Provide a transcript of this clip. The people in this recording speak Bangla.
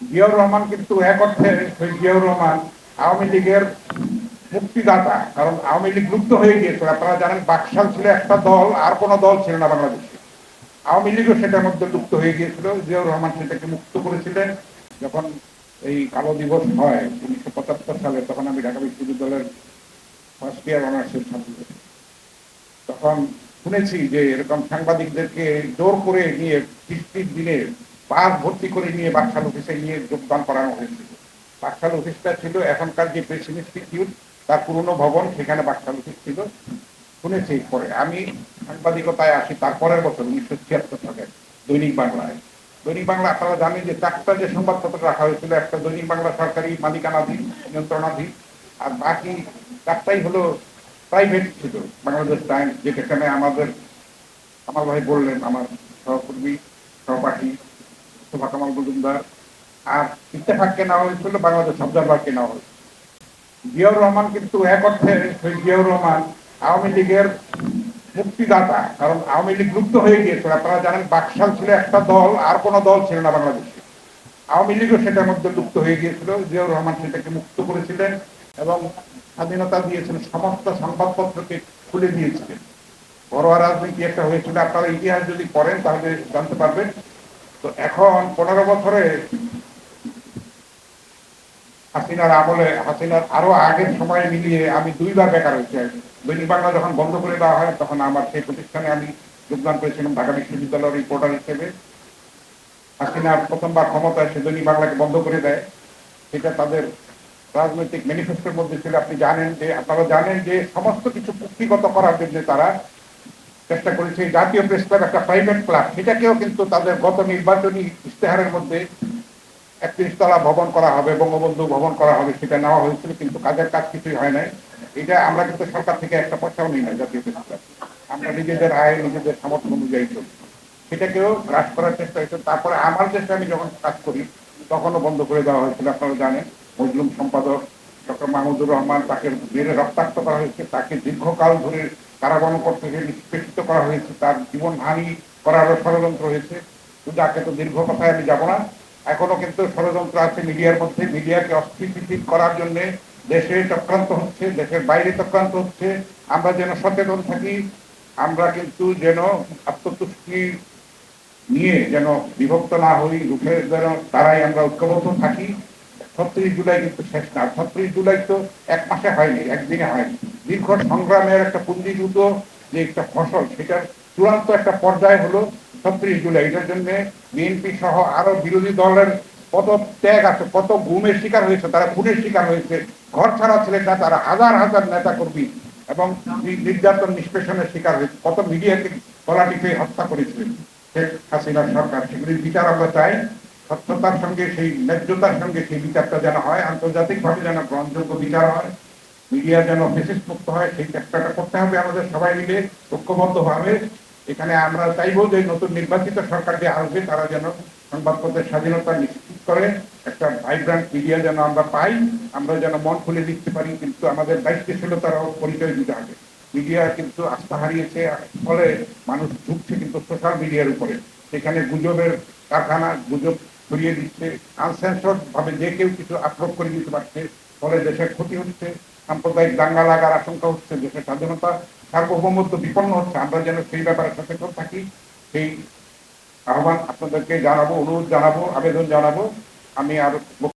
জিয়াউর রহমান কিন্তু এক অর্থে জিয়াউর রহমান আওয়ামী লীগের মুক্তিদাতা, কারণ আওয়ামী লীগ লুপ্ত হয়ে গিয়েছিল আপনারা জানেন বাকশাল ছিল একটা দল, আর কোনো দল ছিল না বাংলাদেশে। আওয়ামী লীগও সেটার মধ্যে লুপ্ত হয়ে গিয়েছিল। জিয়াউর রহমান সেটাকে মুক্ত করেছিলেন যখন এই কালো দিবস হয়, উনিশশো পঁচাত্তর সালে, তখন আমি ঢাকা বিশ্ববিদ্যালয়ের ফার্স্ট ইয়ার অনার্সের ছাত্র তখন শুনেছি যে এরকম সাংবাদিকদেরকে জোর করে নিয়ে বৃষ্টির দিনে পাস ভর্তি করে নিয়ে বাকশাল অফিসে নিয়ে যোগদান করানো হয়েছিল। বাকশাল অফিসটা ছিল এখনকার যে প্রেস ইনস্টিটিউট, তার পুরনো ভবন, সেখানে বাকশাল অফিস ছিল। শুনেছি পরে। আমি সাংবাদিকতায় আসি, তারপরের বছর, উনিশশো ছিয়াত্তর সালে, দৈনিক বাংলায়। দৈনিক বাংলা, আপনারা জানেন যে চারটা যে সংবাদপত্র রাখা হয়েছিল, একটা দৈনিক বাংলা সরকারি মালিকানাধীন, নিয়ন্ত্রণাধীন, আর বাকি চারটাই হলো প্রাইভেট ছিল। বাংলাদেশ টাইমস যেখানে আমাদের, আমার ভাই বললেন, আমার সহকর্মী, সহপাঠী শোভা কামাল মজুমদার আর ইত্তেফাক কেনা হয়েছিল, বাংলাদেশ অবজারভার কেনা হয়েছিল। জিয়াউর রহমান কিন্তু এক অর্থে জিয়াউর রহমান আওয়ামী লীগের মুক্তিদাতা, কারণ আওয়ামী লীগ লুপ্ত হয়ে গিয়েছিল। আপনারা জানেন বাকশাল ছিল একটা দল, আর কোনো দল ছিল না বাংলাদেশে। আওয়ামী লীগও সেটার মধ্যে লুপ্ত হয়ে গিয়েছিল। জিয়াউর রহমান সেটাকে মুক্ত করেছিলেন এবং স্বাধীনতা দিয়েছিলেন সমস্ত সংবাদপত্রকে খুলে দিয়েছিলেন। ঘরোয়া রাজনীতি একটা হয়েছিল। আপনারা ইতিহাস যদি পড়েন, তাহলে জানতে পারবেন তো এখন পনেরো বছরে হাসিনার আমলে, হাসিনার আরও আগের সময় মিলিয়ে আমি দুইবার বেকার হয়েছি। দৈনিক বাংলা যখন বন্ধ করে দেওয়া হয়, তখন আমার সেই প্রতিষ্ঠানে আমি যোগদান করেছিলাম ঢাকা বিশ্ববিদ্যালয়ের রিপোর্টার হিসেবে। হাসিনা প্রথমবার ক্ষমতা এসে দৈনিক বাংলাকে বন্ধ করে দেয়। সেটা তাদের রাজনৈতিক ম্যানিফেস্টোর মধ্যে ছিল। আপনি জানেন যে, আপনারা জানেন যে, সমস্ত কিছু কুক্তিগত করার জন্য তারা চেষ্টা করেছে জাতীয় প্রেস ক্লাব, একটা প্রাইভেট ক্লাব সেটাকেও কিন্তু তাদের গত নির্বাচনী ইশতেহারের মধ্যে একত্রিশ তলা ভবন করা হবে, বঙ্গবন্ধু ভবন করা হবে, সেটা নেওয়া হয়েছিল, কিন্তু কাজের কাজ কিছুই হয় নাই। এটা আমরা কিন্তু সরকার থেকে একটা পয়সাও নিই না জাতীয় প্রেস ক্লাব। আমরা নিজেদের আয়, নিজেদের সামর্থ্য অনুযায়ী চলি। সেটাকেও হ্রাস করার চেষ্টা হয়েছে। তারপরে আমার দেশে আমি যখন কাজ করি, তখনও বন্ধ করে দেওয়া হয়েছিল, আপনারা জানেন। মজলুম সম্পাদক ডক্টর মাহমুদুর রহমান তাকে মেরে রক্তাক্ত করা হয়েছে, তাকে দীর্ঘকাল ধরে কারাবরণ থেকে নিষ্পেষিত করা হয়েছে, তার জীবন হানি করার ষড়যন্ত্র হয়েছে। যাকে তো দীর্ঘ কথায় আমি যাব না। এখনও কিন্তু ষড়যন্ত্র আছে মিডিয়ার মধ্যে। মিডিয়াকে অস্থিতিশীল করার জন্য দেশে চক্রান্ত হচ্ছে, দেশের বাইরে চক্রান্ত হচ্ছে। আমরা যেন সচেতন থাকি, আমরা কিন্তু যেন আত্মতুষ্টি নিয়ে যেন বিভক্ত না হই, রুখে যেন তারাই আমরা ঐক্যবদ্ধ থাকি। ছত্রিশ জুলাই কিন্তু শেষ না। ছত্রিশ জুলাই তো এক মাসে হয়নি, একদিনে হয়নি। দীর্ঘ সংগ্রামের একটা পুঞ্জীভূত যে একটা ফসল সেটার চূড়ান্ত একটা পর্যায় হলো ছত্রিশ জুলাই। এটার জন্য বিএনপি সহ আরও বিরোধী দলের কত ত্যাগ আছে, কত গুমের শিকার হয়েছে, তারা খুনের শিকার হয়েছে, ঘর ছাড়া ছেলেটা, তারা হাজার হাজার নেতা কর্মী এবং নির্যাতন নিষ্পেষণের শিকার হয়েছে, কত মিডিয়াকে গলা টিপে হত্যা করেছিলেন শেখ হাসিনার সরকার। সেগুলির বিচার আমরা চাই সত্যতার সঙ্গে, সেই ন্যায্যতার সঙ্গে সেই বিচারটা যেন হয়, আন্তর্জাতিকভাবে যেন গ্রহণযোগ্য বিচার হয়। মিডিয়া যেন ফেসিস মুক্ত হয়, সেই চেষ্টাটা করতে হবে আমাদের সবাই মিলে, ঐক্যবদ্ধভাবে। এখানে আমরা চাইব যে নতুন নির্বাচিত সরকার যে আসবে, তারা যেন সংবাদপত্রের স্বাধীনতা নিশ্চিত করে, একটা ভাইব্রান্ট মিডিয়া যেন আমরা পাই, আমরা যেন মন খুলে দিতে পারি, কিন্তু আমাদের দায়িত্বশীলতারও পরিচয় দিতে হবে। মিডিয়া কিন্তু আস্থা হারিয়েছে ফলে মানুষ ঢুকছে কিন্তু সোশ্যাল মিডিয়ার উপরে। সেখানে গুজবের কারখানা, গুজব ছড়িয়ে দিচ্ছে আনসেন্সর্ড ভাবে যে কেউ কিছু আক্রোপ করে দিতে পারছে, ফলে দেশের ক্ষতি হচ্ছে। সাম্প্রদায়িক দাঙ্গা লাগার আশঙ্কা হচ্ছে দেশের স্বাধীনতা সার্বভৌমত্ব বিপন্ন হচ্ছে। আমরা যেন সেই ব্যাপারে সচেতন থাকি, সেই আহ্বান আপনাদেরকে জানাব, অনুরোধ জানাব, আবেদন জানাব। আমি আর